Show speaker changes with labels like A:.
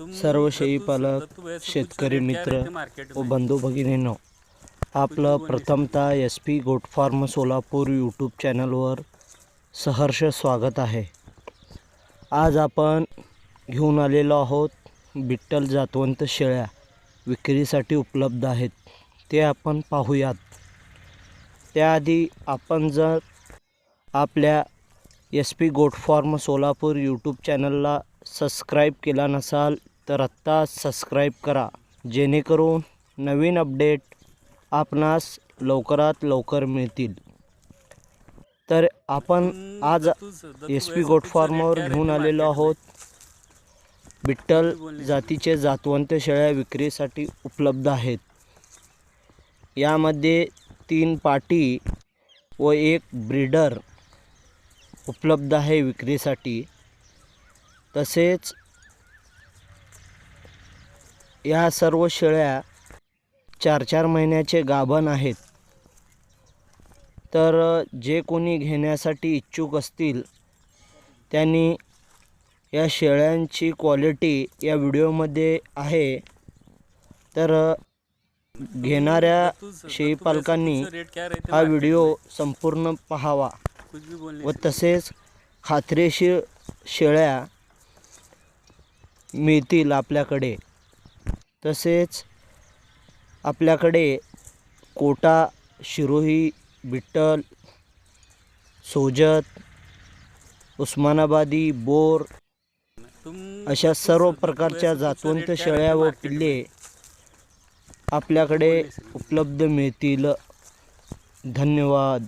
A: सर्व शेळीपालक शेतकरी मित्र व बंधू भगिनींनो आपलं प्रथमतः S P goat farm Solapur YouTube चॅनलवर सहर्ष स्वागत आहे. आज आपण घेऊन आलेलो आहोत बिट्टल जातवंत शेळ्या विक्रीसाठी उपलब्ध आहेत. ते आपण पाहूयात. त्याआधी आपण जर आपल्या S P goat farm Solapur YouTube चॅनलला सबस्क्राईब केला नसाल तर आत्ता सबस्क्राईब करा जेणेकरून नवीन अपडेट आपणास लवकरात लवकर मिळतील. तर आपण आज एस पी गोटफॉर्मवर घेऊन आलेलो आहोत. बिट्टल जातीचे जातवंत शेळ्या विक्रीसाठी उपलब्ध आहेत. यामध्ये तीन पाटी व एक ब्रीडर उपलब्ध आहे विक्रीसाठी. तसेच या सर्व शेळ्या चार चार महिन्याचे गाभण आहेत. तर जे कोणी घेण्यासाठी इच्छुक असतील त्यांनी या शेळ्यांची क्वालिटी या व्हिडिओमध्ये आहे. तर घेणाऱ्या शेळीपालकांनी हा व्हिडिओ संपूर्ण पाहावा व तसेच खात्रीशीर शेळ्या मिळतील आपल्याकडे. तसेच आपल्याकडे कोटा शिरोही बिट्टल सोजत उस्मानाबादी बोर अशा सर्व प्रकारच्या जातवंत शेळ्या व पिल्ले आपल्याकडे उपलब्ध मिळतील. धन्यवाद.